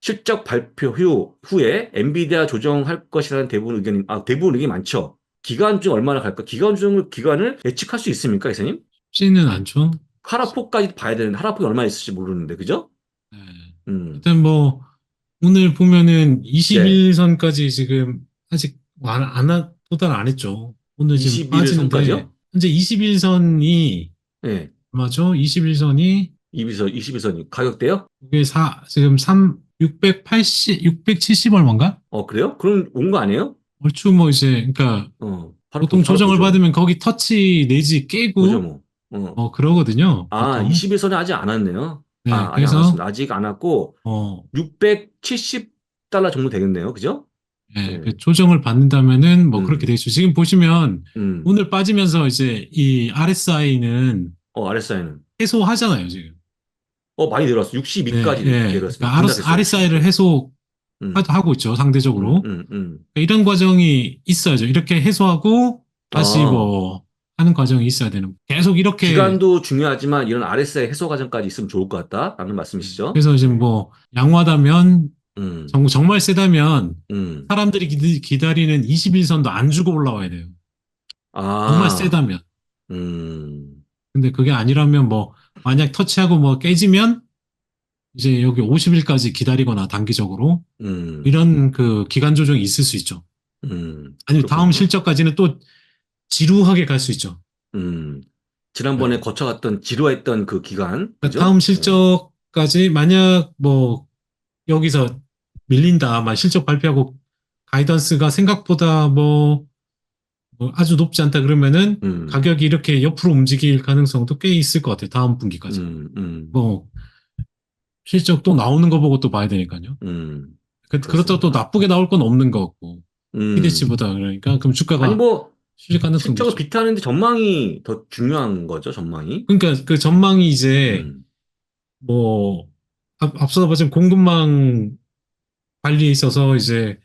실적 발표 후, 후에 엔비디아 조정할 것이라는 대부분 의견이, 아, 대부분 의견이 많죠. 기간 중 얼마나 갈까? 기간 중, 기간을 예측할 수 있습니까, 이사님? 쉽지는 않죠. 하락폭까지 봐야 되는데, 하락폭이 얼마나 있을지 모르는데, 그죠? 네. 음, 일단 뭐 오늘 보면은 네. 21선까지 지금 아직 안, 안 도달 안 했죠. 오늘 지금 21 빠지는데? 현재 21선이 예. 맞죠? 21선이 21선, 21선이 가격대요? 이게 4 지금 3 680 670 얼마인가? 어, 그래요? 그럼 온 거 아니에요? 얼추 뭐 이제 그러니까 어, 바로 보통 보- 바로 조정을 보죠. 받으면 거기 터치 내지 깨고 뭐. 어. 어 그러거든요. 아, 보통. 21선이 아직 안 왔네요. 네, 아, 아직 안 그래서 왔습니다. 아직 안 왔고, 어 670달러 정도 되겠네요. 그죠? 네, 네. 그 조정을 받는다면은 뭐 음. 그렇게 되죠. 지금 보시면 음. 오늘 빠지면서 이제 이 RSI는 어, RSI는. 해소하잖아요, 지금. 어, 많이 내려왔어. 62까지 네, 네. 내려왔습니다. 그러니까 RSI를 해소하고 음. 있죠, 상대적으로. 음, 음, 음. 그러니까 이런 과정이 있어야죠. 이렇게 해소하고 다시 아. 뭐 하는 과정이 있어야 되는. 계속 이렇게. 기간도 중요하지만 이런 RSI 해소 과정까지 있으면 좋을 것 같다라는 말씀이시죠? 그래서 지금 뭐 양호하다면 음, 정, 정말 세다면 음. 사람들이 기, 기다리는 21선도 안 주고 올라와야 돼요. 아, 정말 세다면. 음, 근데 그게 아니라면 뭐 만약 터치하고 뭐 깨지면 이제 여기 50일까지 기다리거나 단기적으로 음, 이런 그 기간 조정이 있을 수 있죠. 음. 아니면 다음 그렇군요. 실적까지는 또 지루하게 갈 수 있죠. 음. 지난번에 거쳐갔던 지루했던 그 기간, 네. 그러니까? 다음 실적까지 만약 뭐 여기서 밀린다, 막 실적 발표하고 가이던스가 생각보다 뭐, 뭐 아주 높지 않다 그러면은 음, 가격이 이렇게 옆으로 움직일 가능성도 꽤 있을 것 같아요. 다음 분기까지. 음, 음, 뭐 실적 또 나오는 거 보고 또 봐야 되니까요. 음, 그, 그렇다고 또 나쁘게 나올 건 없는 것 같고 음. 기대치보다 그러니까 그럼 주가가 아니 뭐 수직 가능성도 실적을 있죠. 비트하는데 전망이 더 중요한 거죠, 전망이. 그러니까 그 전망이 이제 음, 뭐 앞, 앞서 말씀 공급망 관리에 있어서 이제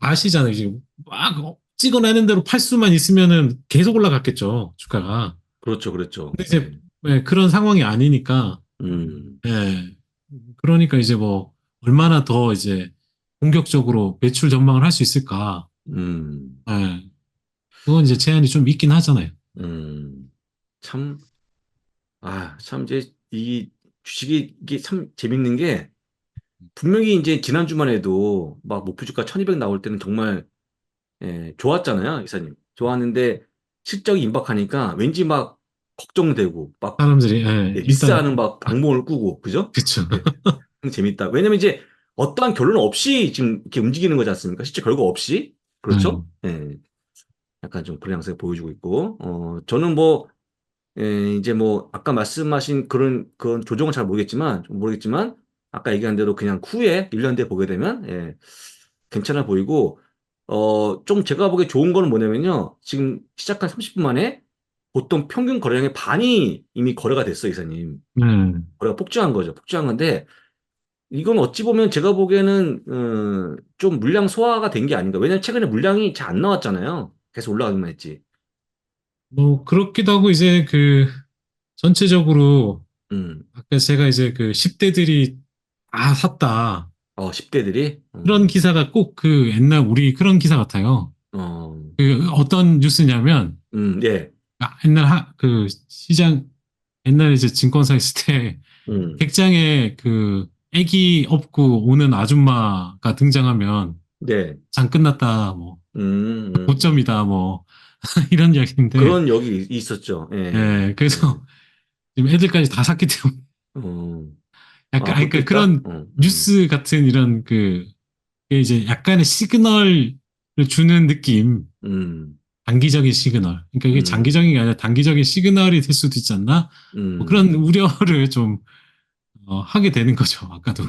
아시잖아요. 이제 막 찍어내는 대로 팔 수만 있으면은 계속 올라갔겠죠 주가가. 그렇죠, 그렇죠. 근데 이제 네, 그런 상황이 아니니까. 음, 예. 그러니까 이제 뭐 얼마나 더 이제 공격적으로 매출 전망을 할 수 있을까. 음, 예. 그건 이제 제한이 좀 있긴 하잖아요. 음, 참, 아, 참, 이제, 이 주식이, 이게 참 재밌는 게, 분명히 이제 지난주만 해도 막 목표 주가 1200 나올 때는 정말, 예, 좋았잖아요, 이사님. 좋았는데, 실적이 임박하니까 왠지 막 걱정되고, 막, 사람들이 예, 예, 일단 미스하는 막 악몽을 꾸고, 그죠? 그쵸. 예, 재밌다. 왜냐면 이제 어떠한 결론 없이 지금 이렇게 움직이는 거지 않습니까? 실제 결과 없이. 그렇죠? 예. 약간 좀 그런 양상을 보여주고 있고, 어, 저는 뭐, 예, 이제 뭐, 아까 말씀하신 그런, 그런 조정은 잘 모르겠지만, 좀 모르겠지만, 아까 얘기한 대로 그냥 후에 1년 뒤에 보게 되면, 예, 괜찮아 보이고, 어, 좀 제가 보기에 좋은 거는 뭐냐면요. 지금 시작한 30분 만에 보통 평균 거래량의 반이 이미 거래가 됐어요, 이사님. 음. 거래가 폭증한 거죠. 폭증한 건데, 이건 어찌 보면 제가 보기에는, 어, 좀 물량 소화가 된 게 아닌가. 왜냐면 최근에 물량이 잘 안 나왔잖아요. 계속 올라가기만 했지. 뭐 그렇기도 하고 이제 그 전체적으로 음, 아까 제가 이제 그 10대들이 다 샀다. 어, 10대들이? 음, 그런 기사가 꼭 그 옛날 우리 그런 기사 같아요. 어, 그 어떤 뉴스냐면 음, 예, 아, 옛날 하, 그 시장 옛날에 이제 증권사 있을 때 음, 객장에 그 애기 업고 오는 아줌마가 등장하면 네, 장 끝났다 뭐. 음, 음. 고점이다 뭐. 이런 이야기인데. 그런 역이 있었죠. 예, 예 그래서 지금 애들까지 다 샀기 때문에. 어, 약간 아, 아니, 그 그렇겠다? 그런 어, 뉴스 같은 이런 그 이제 약간의 시그널을 주는 느낌 음, 단기적인 시그널 그러니까 이게 음. 장기적인 게 아니라 단기적인 시그널이 될 수도 있지 않나 음, 뭐 그런 우려를 좀 어, 하게 되는 거죠 아까도.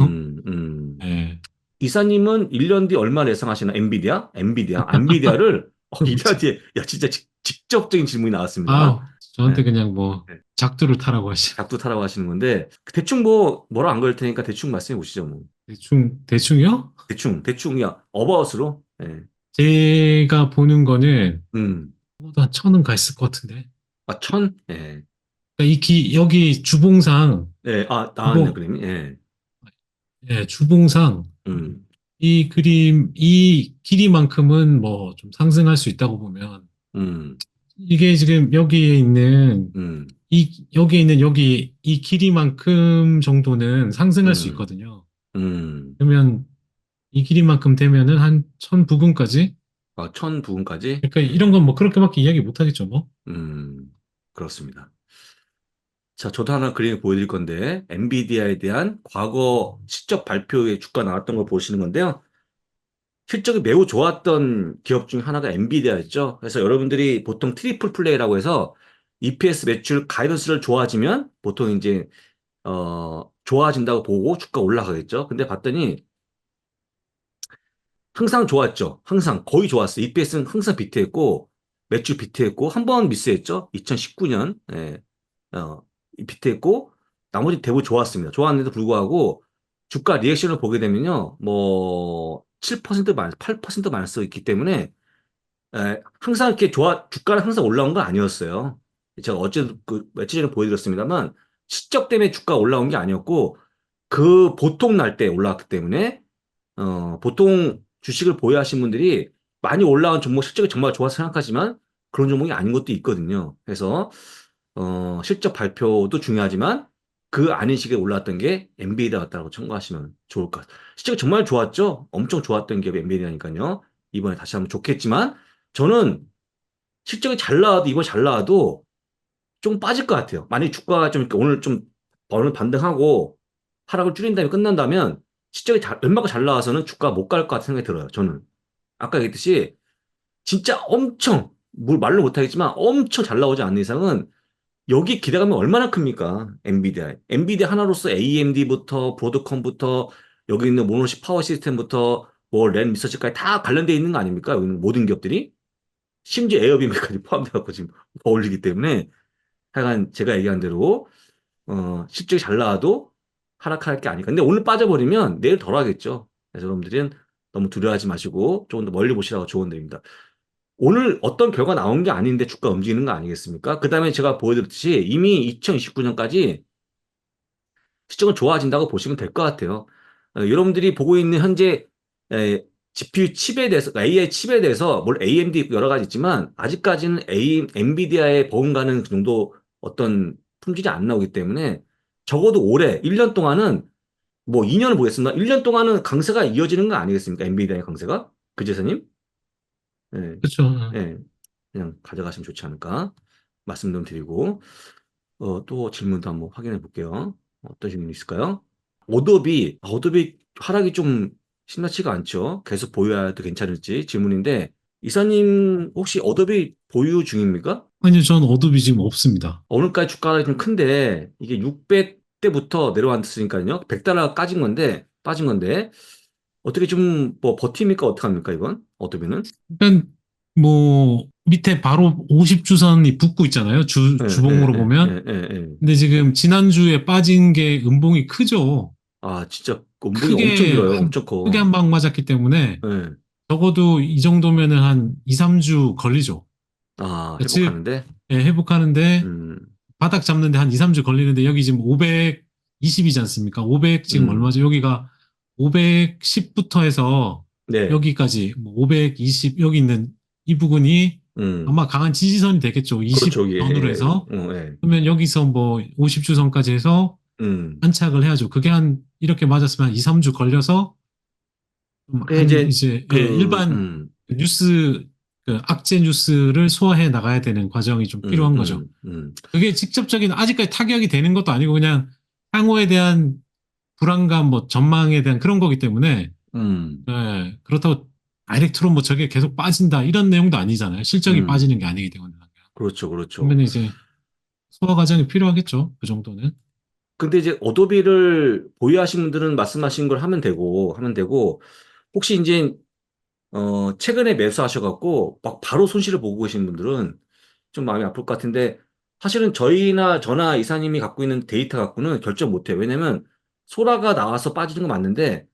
예. 이사님은 1년 뒤 얼마 예상하시나? 엔비디아? 엔비디아? 엔비디아를 어, 1년 뒤에, 야, 진짜 직, 직접적인 질문이 나왔습니다. 아 저한테 네. 그냥 뭐 네. 작두를 타라고 하시 작두 타라고 하시는 건데, 대충 뭐, 뭐라 안 그럴 테니까 대충 말씀해 보시죠, 뭐. 대충 대충요 대충, 대충, 야, 어바웃으로? 예. 제가 보는 거는 음. 뭐한 천은 가 있을 것 같은데 아, 천? 예. 그러니까 이 기, 여기 주봉상 예, 아, 나왔네, 뭐. 그림이. 예. 예, 주봉상 음, 이 그림, 이 길이만큼은 뭐 좀 상승할 수 있다고 보면 음, 이게 지금 여기에 있는 음, 이 여기에 있는 여기 이 길이만큼 정도는 상승할 수 음, 있거든요. 음. 그러면 이 길이만큼 되면은 한 1000부근까지? 아, 천 부근까지? 그러니까 이런 건 뭐 그렇게밖에 이야기 못 하겠죠, 뭐. 음, 그렇습니다. 자, 저도 하나 그림을 보여드릴 건데, 엔비디아에 대한 과거 실적 발표에 주가 나왔던 걸 보시는 건데요. 실적이 매우 좋았던 기업 중 하나가 엔비디아였죠. 그래서 여러분들이 보통 트리플 플레이라고 해서 EPS 매출 가이던스를 좋아지면 보통 이제, 어, 좋아진다고 보고 주가 올라가겠죠. 근데 봤더니 항상 좋았죠. 항상 거의 좋았어요. EPS는 항상 비트했고, 매출 비트했고, 한 번 미스했죠. 2019년. 예. 어, 이 비트했고, 나머지 대부분 좋았습니다. 좋았는데도 불구하고, 주가 리액션을 보게 되면요, 뭐, 7% 마이너스, 8% 마이너스 있기 때문에, 에, 항상 이렇게 좋아, 주가는 항상 올라온 건 아니었어요. 제가 어제, 그, 며칠 전에 보여드렸습니다만, 시적 때문에 주가 올라온 게 아니었고, 그 보통 날 때 올라왔기 때문에, 어, 보통 주식을 보유하신 분들이 많이 올라온 종목 실적이 정말 좋아서 생각하지만, 그런 종목이 아닌 것도 있거든요. 그래서, 어, 실적 발표도 중요하지만 그 아닌 시기에 올랐던 게 엔비디아였다고 참고하시면 좋을 것 같아요. 실적이 정말 좋았죠? 엄청 좋았던 기업이 엔비디아니까요. 이번에 다시 한번 좋겠지만 저는 실적이 잘 나와도 이번 잘 나와도 좀 빠질 것 같아요. 만약 주가가 좀 오늘 좀 오늘 반등하고 하락을 줄인 다음에 끝난다면 실적이 잘, 웬만큼 잘 나와서는 주가가 못 갈 것 같은 생각이 들어요. 저는. 아까 얘기했듯이 진짜 엄청 뭘 말로 못하겠지만 엄청 잘 나오지 않는 이상은 여기 기대감이 얼마나 큽니까? 엔비디아. 엔비디아 하나로서 AMD부터 브로드컴부터 여기 있는 모노시 파워 시스템부터 뭐랜 리서치까지 다 관련되어 있는 거 아닙니까? 여기 모든 기업들이 심지어 에어비밀까지 포함되어 갖고 지금 어울리기 때문에 하여간 제가 얘기한 대로 어, 실적이 잘 나와도 하락할 게 아닐까. 근데 오늘 빠져버리면 내일 덜 하겠죠. 그래서 여러분들은 너무 두려워하지 마시고 조금 더 멀리 보시라고 조언드립니다. 오늘 어떤 결과 나온 게 아닌데 주가 움직이는 거 아니겠습니까? 그 다음에 제가 보여드렸듯이 이미 2029년까지 시청은 좋아진다고 보시면 될 것 같아요. 어, 여러분들이 보고 있는 현재 에, GPU 칩에 대해서, AI 칩에 대해서, 뭘 AMD 있고 여러 가지 있지만, 아직까지는 A, 엔비디아의 버금가는 그 정도 어떤 품질이 안 나오기 때문에, 적어도 올해, 1년 동안은, 뭐 2년을 보겠습니다. 1년 동안은 강세가 이어지는 거 아니겠습니까? 엔비디아의 강세가? 그제서님? 네. 그렇죠. 예, 그냥 가져가시면 좋지 않을까 말씀 좀 드리고 어, 또 질문도 한번 확인해 볼게요. 어떤 질문 있을까요? 오도비, 아, 오도비 하락이 좀 심상치가 않죠. 계속 보유해도 괜찮을지 질문인데 이사님 혹시 어도비 보유 중입니까? 아니요, 전 어도비 지금 없습니다. 오늘까지 주가가 좀 큰데 이게 600대부터 내려왔으니까요. 100달러가 까진 건데 빠진 건데 어떻게 좀 뭐 버팁니까? 어떻게 합니까 이건? 어도비는? 일단 뭐 밑에 바로 50주선이 붙고 있잖아요. 주, 예, 주봉으로 예, 보면. 예, 예, 예. 근데 지금 지난주에 빠진 게 음봉이 크죠. 아, 진짜 음봉이 크게 엄청 길어요. 한- 엄청 커. 크게 한 방 맞았기 때문에 예. 적어도 이 정도면은 한 2, 3주 걸리죠. 아? 회복하는데. 예, 회복하는데 음, 바닥 잡는데 한 2, 3주 걸리는데 여기 지금 520이지 않습니까? 500 지금 음. 얼마죠? 여기가 510부터 해서 네. 여기까지 뭐 520 여기 있는 이 부분이 음, 아마 강한 지지선이 되겠죠. 20 그렇죠. 예, 해서 어, 예. 그러면 여기서 뭐 50주선까지 해서 음. 안착을 해야죠. 그게 한 이렇게 맞았으면 한 2, 3주 걸려서 이제 이제 그, 예, 일반 음, 뉴스 그 악재 뉴스를 소화해 나가야 되는 과정이 좀 필요한 음, 거죠. 음, 음. 그게 직접적인 아직까지 타격이 되는 것도 아니고 그냥 향후에 대한 불안감, 뭐 전망에 대한 그런 거기 때문에 음, 예, 그렇다고 다이렉트로 뭐 저게 계속 빠진다 이런 내용도 아니잖아요. 실적이 음. 빠지는 게 아니기 때문에. 그렇죠, 그렇죠. 그러면 이제 소화 과정이 필요하겠죠. 그 정도는. 근데 이제 어도비를 보유하신 분들은 말씀하신 걸 하면 되고, 하면 되고, 혹시 이제, 어, 최근에 매수하셔갖고, 막 바로 손실을 보고 계신 분들은 좀 마음이 아플 것 같은데, 사실은 저희나 저나 이사님이 갖고 있는 데이터 갖고는 결정 못 해요. 왜냐면, 소라가 나와서 빠지는 건 맞는데,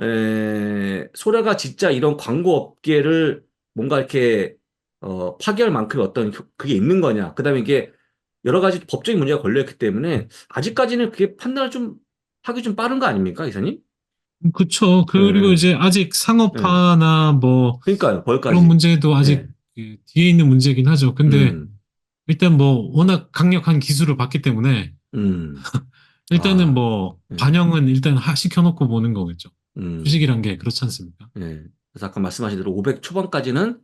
에, 소라가 진짜 이런 광고 업계를 뭔가 이렇게, 어, 파괴할 만큼의 어떤 효- 그게 있는 거냐. 그 다음에 이게 여러 가지 법적인 문제가 걸려 있기 때문에 아직까지는 그게 판단을 좀 하기 좀 빠른 거 아닙니까, 이사님? 그쵸. 그리고 네. 이제 아직 상업화나 뭐 그러니까요, 벌까지. 그런 문제도 아직 네. 그 뒤에 있는 문제긴 하죠. 근데 음, 일단 뭐 워낙 강력한 기술을 받기 때문에 음, 일단은 아, 뭐 네. 반영은 일단 하, 시켜놓고 보는 거겠죠. 음. 주식이란 게 그렇지 않습니까? 예. 그래서 아까 말씀하신 대로 500 초반까지는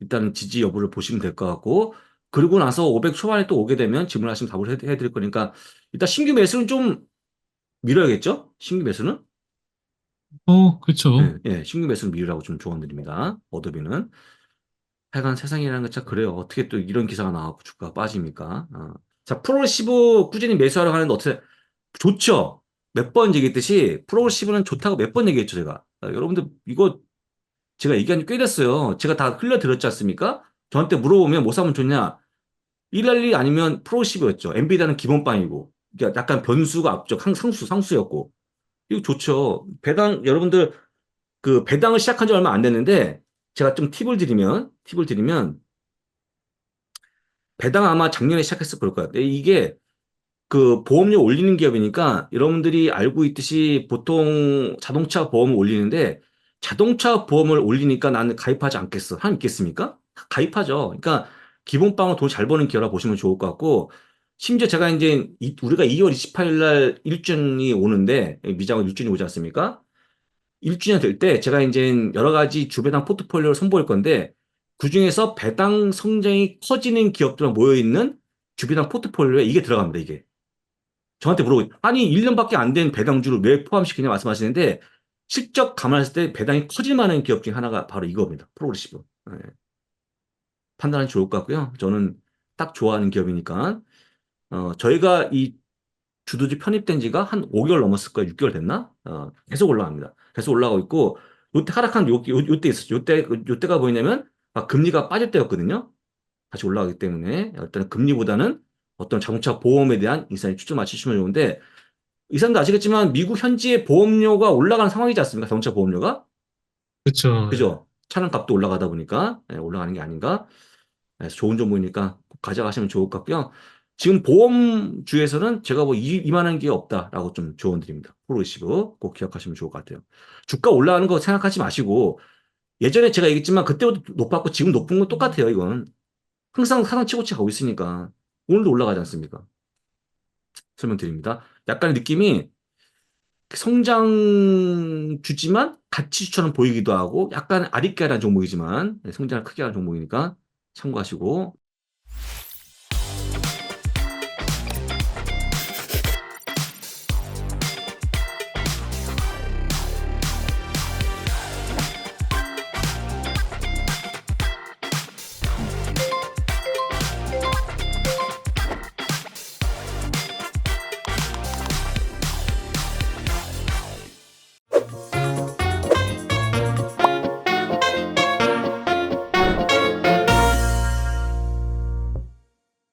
일단 지지 여부를 보시면 될 것 같고, 그리고 나서 500 초반에 또 오게 되면 질문하시면 답을 해- 해드릴 거니까, 일단 신규 매수는 좀 밀어야겠죠? 신규 매수는? 어, 그쵸. 예, 예, 신규 매수는 미루라고 좀 조언드립니다. 어도비는. 하여간 세상이라는 게 참 그래요. 어떻게 또 이런 기사가 나와고 주가가 빠집니까? 어. 자, 프로시브 꾸준히 매수하려고 하는데 어떻게, 좋죠? 몇 번 얘기했듯이 프로시브는 좋다고 몇 번 얘기했죠, 제가. 아, 여러분들 이거 제가 얘기한 지 꽤 됐어요. 제가 다 흘려드렸지 않습니까? 저한테 물어보면 뭐 사면 좋냐? 이랄리 아니면 프로시브였죠. 엔비디아는 기본빵이고. 그러니까 약간 변수가 앞쪽 상- 상수, 상수였고. 이거 좋죠. 배당, 여러분들 그 배당을 시작한 지 얼마 안 됐는데 제가 좀 팁을 드리면, 팁을 드리면 배당 아마 작년에 시작했을 걸 거예요. 이게 그 보험료 올리는 기업이니까 여러분들이 알고 있듯이 보통 자동차 보험을 올리는데 자동차 보험을 올리니까 나는 가입하지 않겠어. 사람 있겠습니까? 가입하죠. 그러니까 기본빵은 돈 잘 버는 기업라 보시면 좋을 것 같고 심지어 제가 이제 이- 우리가 2월 28일 날 1주년이 오는데 미장원 1주년이 오지 않습니까? 1주년 될 때 제가 이제 여러 가지 주배당 포트폴리오를 선보일 건데 그중에서 배당 성장이 커지는 기업들만 모여 있는 주배당 포트폴리오에 이게 들어갑니다, 이게. 저한테 물어보고, 아니, 1년밖에 안 된 배당주를 왜 포함시키냐 말씀하시는데, 실적 감안했을 때 배당이 커질 만한 기업 중에 하나가 바로 이겁니다. 프로그레시브. 예. 판단하기 좋을 것 같고요. 저는 딱 좋아하는 기업이니까. 어, 저희가 이 주도주 편입된 지가 한 5개월 넘었을 거예요. 6개월 됐나? 어, 계속 올라갑니다. 계속 올라가고 있고, 요때 하락한 요, 요, 요때 있었죠. 요때, 요때가 뭐냐면, 아, 금리가 빠질 때였거든요. 다시 올라가기 때문에, 일단 금리보다는 어떤 자동차 보험에 대한 인상에 초점 맞추시면 좋은데, 이 사람도 아시겠지만, 미국 현지의 보험료가 올라가는 상황이지 않습니까? 자동차 보험료가? 그쵸. 그죠? 차량 값도 올라가다 보니까, 예, 올라가는 게 아닌가? 그래서 좋은 정보니까 꼭 가져가시면 좋을 것 같고요. 지금 보험주에서는 제가 뭐 이, 이만한 게 없다라고 좀 조언 드립니다. 프로시브 꼭 기억하시면 좋을 것 같아요. 주가 올라가는 거 생각하지 마시고 예전에 제가 얘기했지만 그때보다 높았고 지금 높은 건 똑같아요. 이건 항상 사상 치고치 가고 있으니까 오늘도 올라가지 않습니까? 설명드립니다. 약간 느낌이 성장 주지만 가치주처럼 보이기도 하고 약간 아리까리한 종목이지만 네, 성장을 크게 하는 종목이니까 참고하시고